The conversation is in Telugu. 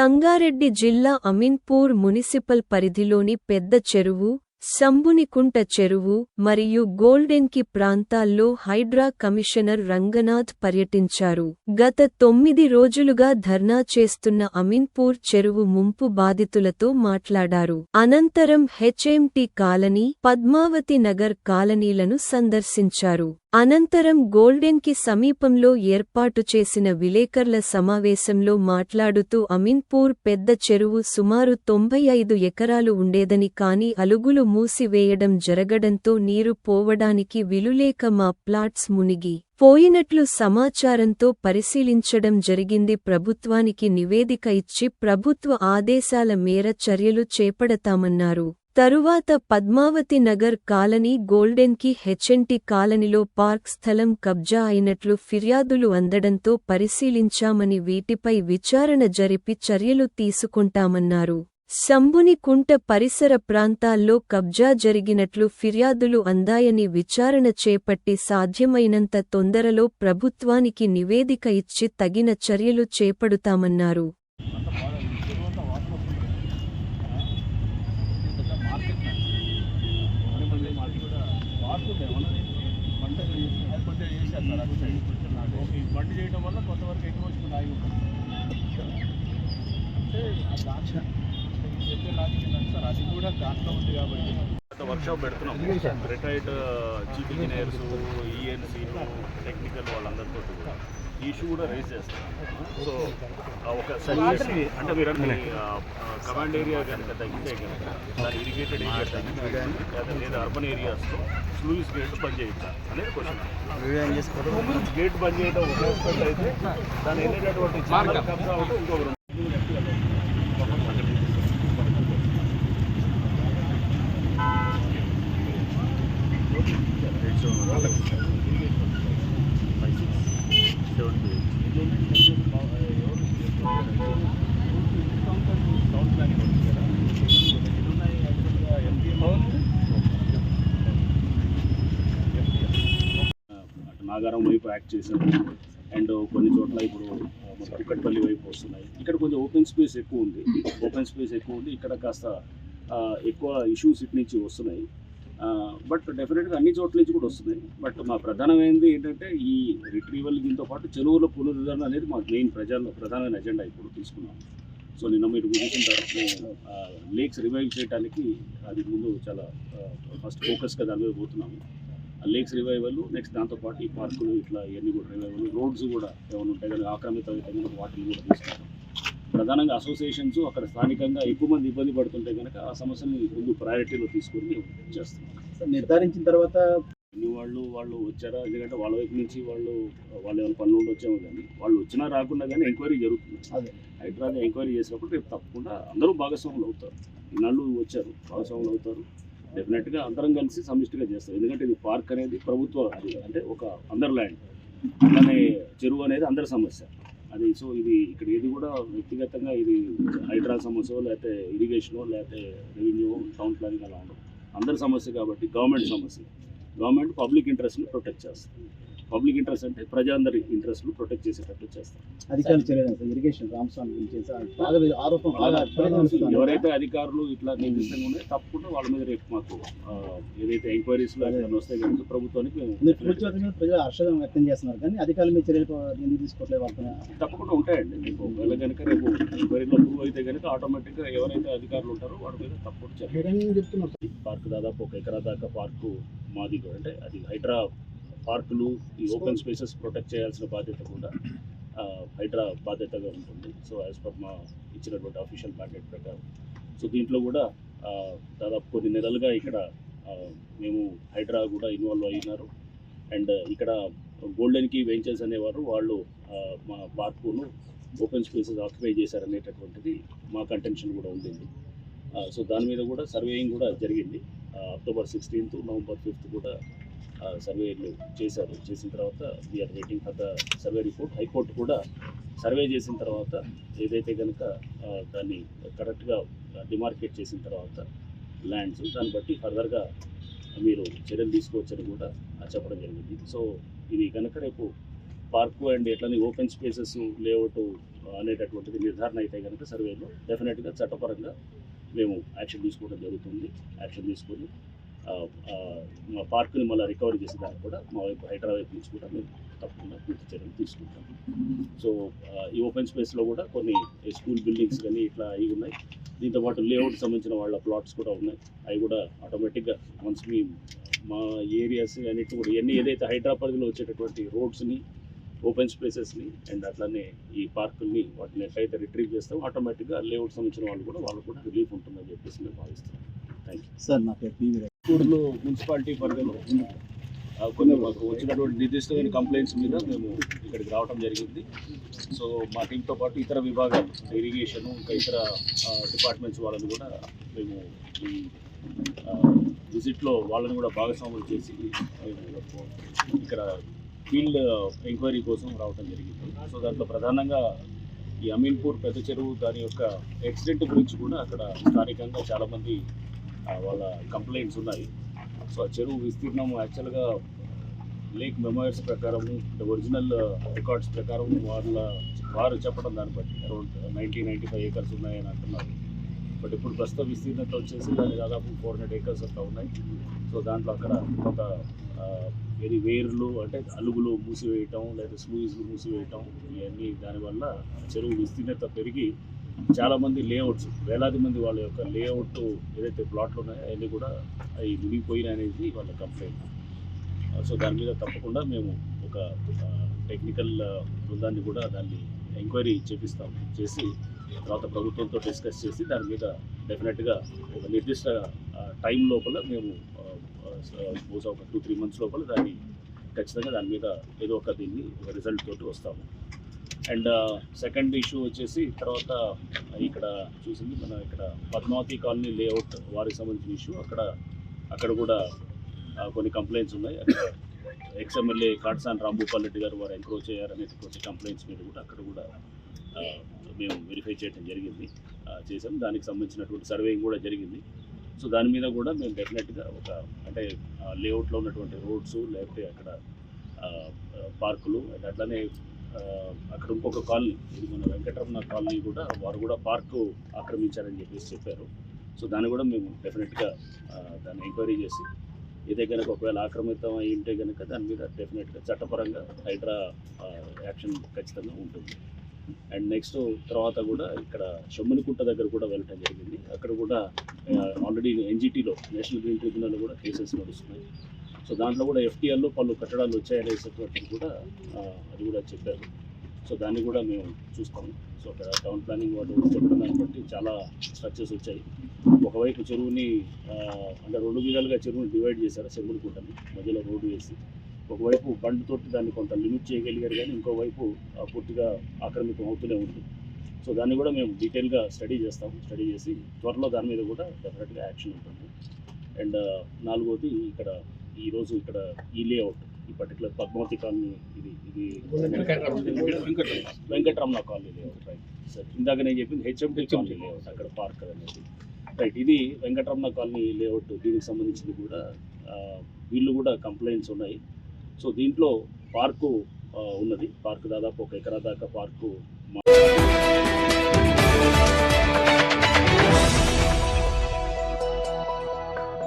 సంగారెడ్డి జిల్లా అమీన్పూర్ మునిసిపల్ పరిధిలోని పెద్ద చెరువు సంబునికుంట చెరువు మరియు గోల్డెన్కి ప్రాంతాల్లో హైడ్రా కమిషనర్ రంగనాథ్ పర్యటించారు. గత తొమ్మిది రోజులుగా ధర్నా చేస్తున్న అమీన్పూర్ చెరువు ముంపు బాధితులతో మాట్లాడారు. అనంతరం హెచ్ఎంటి కాలనీ పద్మావతి నగర్ కాలనీలను సందర్శించారు. అనంతరం గోల్డెన్కి సమీపంలో ఏర్పాటు చేసిన విలేకర్ల సమావేశంలో మాట్లాడుతూ అమిన్పూర్ పెద్ద చెరువు సుమారు తొంభై ఐదు ఎకరాలు ఉండేదని కాని అలుగులు మూసివేయడం జరగడంతో నీరు పోవడానికి విలులేక మా ప్లాట్స్ మునిగి పోయినట్లు సమాచారంతో పరిశీలించడం జరిగింది. ప్రభుత్వానికి నివేదిక ఇచ్చి ప్రభుత్వ ఆదేశాల మేర చర్యలు చేపడతామన్నారు. తరువాత పద్మావతి నగర్ కాలనీ గోల్డెన్కి హెచ్ఎన్టి కాలనీలో పార్క్ స్థలం కబ్జా అయినట్లు ఫిర్యాదులు అందడంతో పరిశీలించామని వీటిపై విచారణ జరిపి చర్యలు తీసుకుంటామన్నారు. సంబుని కుంట పరిసర ప్రాంతాల్లో కబ్జా జరిగినట్లు ఫిర్యాదులు అందాయని విచారణ చేపట్టి సాధ్యమైనంత తొందరలో ప్రభుత్వానికి నివేదిక ఇచ్చి తగిన చర్యలు చేపడుతామన్నారు బండి చేయడం వల్ల కొంతవరకు ఎక్కువ వచ్చింది ఆగి అంటే ఆ దాంట్లో చెప్పే లాజిక్ ఏంటంటే సార్ అది కూడా దాంట్లో ఉంది కాబట్టి వర్క్షాప్ పెడుతున్నాం. Retired chief engineers ENC technical వాళ్ళందరితో కూడా. ఈ ఇష్యూ కూడా రైజ్ చేస్తాం. సో ఒక అంటే మీరు అన్ని కమాండ్ ఏరియా కనుక తగ్గితే కనుక దాని ఇరిగేటెడ్ ఏరియా తగ్గితే లేదా అర్బన్ ఏరియాస్లో స్లూయిస్ గేట్ బంద్ చేయించాలి అనేది క్వశ్చన్ గేట్ బంద్ చేయడం ఒక అయితే దాని వెళ్ళేటటువంటి కబ్జా ఉంటే ఇంకొక రెండు అటు నాగారం వైపు యాక్ట్ చేశారు అండ్ కొన్ని చోట్ల ఇప్పుడు కుక్కట్పల్లి వైపు వస్తున్నాయి. ఇక్కడ కొంచెం ఓపెన్ స్పేస్ ఎక్కువ ఉంది. ఓపెన్ స్పేస్ ఎక్కువ ఉంది. ఇక్కడ కాస్త ఎక్కువ ఇష్యూస్ ఇటు నుంచి వస్తున్నాయి. బట్ డెఫినెట్గా అన్ని చోట్ల నుంచి కూడా వస్తున్నాయి. బట్ మా ప్రధానమైనది ఏంటంటే ఈ రిట్రీవల్ దీంతో పాటు చెరువుల పునరుద్ధరణ అనేది మాకు మెయిన్ ప్రజల్లో ప్రధానమైన ఎజెండా ఇప్పుడు తీసుకున్నాం. సో నిన్న మీరు చూసిన లేక్స్ రివైవ్ చేయడానికి అది ముందు చాలా ఫస్ట్ ఫోకస్గా దాని మీద పోతున్నాము. లేక్స్ రివైవల్ నెక్స్ట్ దాంతోపాటు ఈ పార్కులు ఇట్లా ఇవన్నీ కూడా రివైవల్ రోడ్స్ కూడా ఏమైనా ఉంటాయి కానీ ఆక్రమిత వాటిని కూడా తీసుకుంటాం. ప్రధానంగా అసోసియేషన్స్ అక్కడ స్థానికంగా ఎక్కువ మంది ఇబ్బంది పడుతుంటే కనుక ఆ సమస్యని ముందు ప్రయారిటీలో తీసుకొని చేస్తున్నాం నిర్ధారించిన తర్వాత వాళ్ళు వాళ్ళు వచ్చారా? ఎందుకంటే వాళ్ళ వైపు నుంచి వాళ్ళు వాళ్ళు ఏమైనా పనులు ఉండి వచ్చామో కానీ వాళ్ళు వచ్చినా రాకుండా కానీ ఎంక్వైరీ జరుగుతుంది. అదే. హైదరాబాద్ ఎంక్వైరీ చేసినప్పుడు రేపు తప్పకుండా అందరూ భాగస్వాములు అవుతారు. ఇన్నాళ్ళు వచ్చారు భాగస్వాములు అవుతారు. డెఫినెట్గా అందరం కలిసి సమిష్టిగా చేస్తారు ఎందుకంటే ఇది పార్క్ అనేది ప్రభుత్వ అంటే ఒక అందర్ ల్యాండ్ అలానే చెరువు అనేది అందరి సమస్య. అది సో ఇది ఇక్కడ ఏది కూడా వ్యక్తిగతంగా ఇది హైడ్రా సమస్య లేకపోతే ఇరిగేషనో లేకపోతే రెవెన్యూ టౌన్ ప్లానింగ్ అలా ఉండదు అందరి సమస్య కాబట్టి గవర్నమెంట్ సమస్య. గవర్నమెంట్ పబ్లిక్ ఇంట్రెస్ట్ని ప్రొటెక్ట్ చేస్తుంది. పబ్లిక్ ఇంట్రెస్ట్ అంటే ప్రజాందరి ఇంట్రెస్ట్ను ప్రొటెక్ట్ చేసేటట్టు చేస్తారు. అధికారులు చేయలేదు ఇరిగేషన్ రామస్వామి. ఎవరైతే అధికారులు ఇట్లా నిర్దిష్టంగా ఉన్నాయో తప్పకుండా వాళ్ళ మీద రేపు మాకు ఏదైతే ఎంక్వైరీస్లో ఏమైనా వస్తాయి కనుక ప్రభుత్వానికి ప్రజలు హర్షం వ్యక్తం చేస్తున్నారు కానీ అధికారులు మీద చర్యలు తీసుకోవట్లేదు తప్పకుండా ఉంటాయండి. మీకు ఒకవేళ కనుక రేపు ఎంక్వైరీలో ప్రూవ్ అయితే కనుక ఆటోమేటిక్గా ఎవరైతే అధికారులు ఉంటారో వాళ్ళ మీద తప్పకుండా చర్య చెప్తున్నారు? ఈ పార్క్ దాదాపు ఒక ఎకరా దాకా పార్కు మాది అంటే అది హైడ్రా పార్కులు ఈ ఓపెన్ స్పేసెస్ ప్రొటెక్ట్ చేయాల్సిన బాధ్యత కూడా హైడ్రా బాధ్యతగా ఉంటుంది. సో యాజ్ పర్ మా ఇచ్చినటువంటి అఫీషియల్ మ్యాండేట్ ప్రకారం. సో దీంట్లో కూడా దాదాపు కొన్ని నెలలుగా ఇక్కడ మేము హైడ్రా కూడా ఇన్వాల్వ్ అయినారు. అండ్ ఇక్కడ గోల్డెన్కి వెంచర్స్ అనేవారు వాళ్ళు మా పార్కును ఓపెన్ స్పేసెస్ ఆక్యుపై చేశారనేటటువంటిది మా కంటెన్షన్ కూడా ఉండింది. సో దాని మీద కూడా సర్వేయింగ్ కూడా జరిగింది. అక్టోబర్ సిక్స్టీన్త్ నవంబర్ ఫిఫ్త్ కూడా సర్వేలు చేశారు. చేసిన తర్వాత we're waiting for the survey report high court కూడా సర్వే చేసిన తర్వాత ఏదైతే కనుక దాన్ని కరెక్ట్గా డిమార్కేట్ చేసిన తర్వాత ల్యాండ్స్ దాన్ని బట్టి ఫర్దర్గా మీరు చర్యలు తీసుకోవచ్చని కూడా చెప్పడం జరిగింది. సో ఇది కనుక రేపు పార్కు అండ్ ఎట్లనే ఓపెన్ స్పేసెస్ లేఅవుట్ అనేటటువంటిది నిర్ధారణ అయితే కనుక సర్వేలో డెఫినెట్గా చట్టపరంగా మేము యాక్షన్ తీసుకోవడం జరుగుతుంది. యాక్షన్ తీసుకొని మా పార్కుని మళ్ళీ రికవరీ చేసేదానికి కూడా మా వైపు హైదరాబాద్ వైపు నుంచి కూడా మేము తప్పకుండా పూర్తి చర్యలు తీసుకుంటాం. సో ఈ ఓపెన్ స్పేస్లో కూడా కొన్ని స్కూల్ బిల్డింగ్స్ కానీ ఇట్లా అవి ఉన్నాయి. దీంతో పాటు లేఅవుట్ సంబంధించిన వాళ్ళ ప్లాట్స్ కూడా ఉన్నాయి. అవి కూడా ఆటోమేటిక్గా వన్స్ మీ మా ఏరియాస్ అన్నిటి కూడా ఇవన్నీ ఏదైతే హైదరాబాద్లో వచ్చేటటువంటి రోడ్స్ని ఓపెన్ స్పేసెస్ని అండ్ అట్లానే ఈ పార్కుల్ని వాటిని ఎట్లయితే రిట్రీవ్ చేస్తాం ఆటోమేటిక్గా లేఅవుట్ సంబంధించిన వాళ్ళు కూడా వాళ్ళు కూడా రిలీఫ్ ఉంటుందని చెప్పేసి మేము భావిస్తున్నాం. థ్యాంక్ యూ సార్ నా పేరు చిత్తూరులో మున్సిపాలిటీ పరిధిలో కొన్ని మాకు వచ్చినటువంటి నిర్దిష్టమైన కంప్లైంట్స్ మీద మేము ఇక్కడికి రావడం జరిగింది. సో మా టీంతో పాటు ఇతర విభాగాలు ఇరిగేషన్ ఇంకా ఇతర డిపార్ట్మెంట్స్ వాళ్ళని కూడా మేము ఈ విజిట్లో వాళ్ళని కూడా భాగస్వాములు చేసి ఇక్కడ ఫీల్డ్ ఎంక్వైరీ కోసం రావడం జరిగింది. సో దాంట్లో ప్రధానంగా ఈ అమీన్పూర్ పెద్ద చెరువు దాని యొక్క యాక్సిడెంట్ గురించి కూడా అక్కడ స్థానికంగా చాలామంది వాళ్ళ కంప్లైంట్స్ ఉన్నాయి. సో ఆ చెరువు విస్తీర్ణం యాక్చువల్గా లేక్ మెమోయర్స్ ప్రకారం ఒరిజినల్ రికార్డ్స్ ప్రకారం వాళ్ళ వారు చెప్పడం దాన్ని బట్టి around ninety ninety five acres ఉన్నాయని అంటున్నారు. బట్ ఇప్పుడు ప్రస్తుత విస్తీర్ణత వచ్చేసి దాని దాదాపు ఫోర్ హండ్రెడ్ ఏకర్స్ అంతా ఉన్నాయి. సో దాంట్లో అక్కడ కొంత వెరీ వేర్లు అంటే అలుగులు మూసివేయటం లేదా స్లూయిస్లు మూసివేయటం ఇవన్నీ దానివల్ల చెరువు విస్తీర్ణత పెరిగి చాలామంది లేఅవుట్స్ వేలాది మంది వాళ్ళ యొక్క లేఅవుట్ ఏదైతే ప్లాట్లు ఉన్నాయో అవన్నీ కూడా అవి మునిగిపోయినాయి అనేది వాళ్ళ కంప్లైంట్ సో uh, దాని మీద తప్పకుండా మేము ఒక టెక్నికల్ uh, బృందాన్ని కూడా దాన్ని ఎంక్వైరీ చేపిస్తాం. చేసి తర్వాత ప్రభుత్వంతో డిస్కస్ చేసి దాని మీద డెఫినెట్గా ఒక నిర్దిష్ట టైం లోపల మేము బహుశా ఒక టూ త్రీ మంత్స్ లోపల దాన్ని ఖచ్చితంగా దాని మీద ఏదో ఒక దీన్ని రిజల్ట్ తోటి వస్తాము. అండ్ సెకండ్ ఇష్యూ వచ్చేసి తర్వాత ఇక్కడ చూసింది మన ఇక్కడ పద్మావతి కాలనీ లేఅవుట్ వారికి సంబంధించిన ఇష్యూ అక్కడ అక్కడ కూడా కొన్ని కంప్లైంట్స్ ఉన్నాయి. అక్కడ ఎక్స్ఎమ్మెల్యే కాట్సాన్ రాంభూపాల్ రెడ్డి గారు వారు ఎంక్రోచ్ అయ్యారనేటువంటి కంప్లైంట్స్ మీద కూడా అక్కడ కూడా మేము వెరిఫై చేయడం జరిగింది. చేసాం దానికి సంబంధించినటువంటి సర్వేయింగ్ కూడా జరిగింది. సో దాని మీద కూడా మేము డెఫినెట్గా ఒక అంటే లేఅవుట్లో ఉన్నటువంటి రోడ్స్ లేకపోతే అక్కడ పార్కులు అండ్ అట్లానే అక్కడ ఇంకొక కాలనీ ఇది మన వెంకటరమణ కాలనీ కూడా వారు కూడా పార్కు ఆక్రమించారని చెప్పేసి చెప్పారు. సో దాన్ని కూడా మేము డెఫినెట్గా దాన్ని ఎంక్వైరీ చేసి ఇదే కనుక ఒకవేళ ఆక్రమితం అయి ఉంటే కనుక దాని మీద డెఫినెట్గా చట్టపరంగా హైడ్రా యాక్షన్ ఖచ్చితంగా ఉంటుంది. అండ్ నెక్స్ట్ తర్వాత కూడా ఇక్కడ షమ్మునికుంట దగ్గర కూడా వెళ్ళటం జరిగింది. అక్కడ కూడా ఆల్రెడీ ఎన్జిటీలో నేషనల్ గ్రీన్ ట్రిబ్యునల్ కూడా కేసెస్ నడుస్తున్నాయి. సో దాంట్లో కూడా ఎఫ్టీఎల్లో పలు కట్టడాలు వచ్చాయనేటటువంటిది కూడా అది కూడా చెప్పారు. సో దాన్ని కూడా మేము చూస్తాము సో అక్కడ టౌన్ ప్లానింగ్ వాళ్ళు చెప్పడం దాన్ని బట్టి చాలా స్ట్రక్చర్స్ వచ్చాయి. ఒకవైపు చెరువుని అంటే రెండు విధాలుగా చెరువుని డివైడ్ చేశారు చెరువుని మధ్యలో రోడ్డు వేసి. ఒకవైపు బండ్ తోటి దాన్ని కొంత లిమిట్ చేయగలిగారు కానీ ఇంకోవైపు పూర్తిగా ఆక్రమితం అవుతూనే ఉంది. సో దాన్ని కూడా మేము డీటెయిల్గా స్టడీ చేస్తాము స్టడీ చేసి త్వరలో దాని మీద కూడా డెఫినెట్గా యాక్షన్ ఉంటుంది. అండ్ నాలుగోది ఇక్కడ ఈరోజు ఇక్కడ ఈ లేఅవుట్ ఈ పర్టికులర్ పద్మావతి కాలనీ ఇది ఇది Venkataramana. Colony layout right sir ఇందాక నేను చెప్పింది H M D colony layout అక్కడ పార్క్ అనేది. రైట్ ఇది వెంకటరమణ కాలనీ లేఅవుట్ దీనికి సంబంధించింది కూడా వీళ్ళు కూడా కంప్లైంట్స్ ఉన్నాయి. సో దీంట్లో పార్కు ఉన్నది. పార్కు దాదాపు ఒక ఎకరా దాకా పార్కు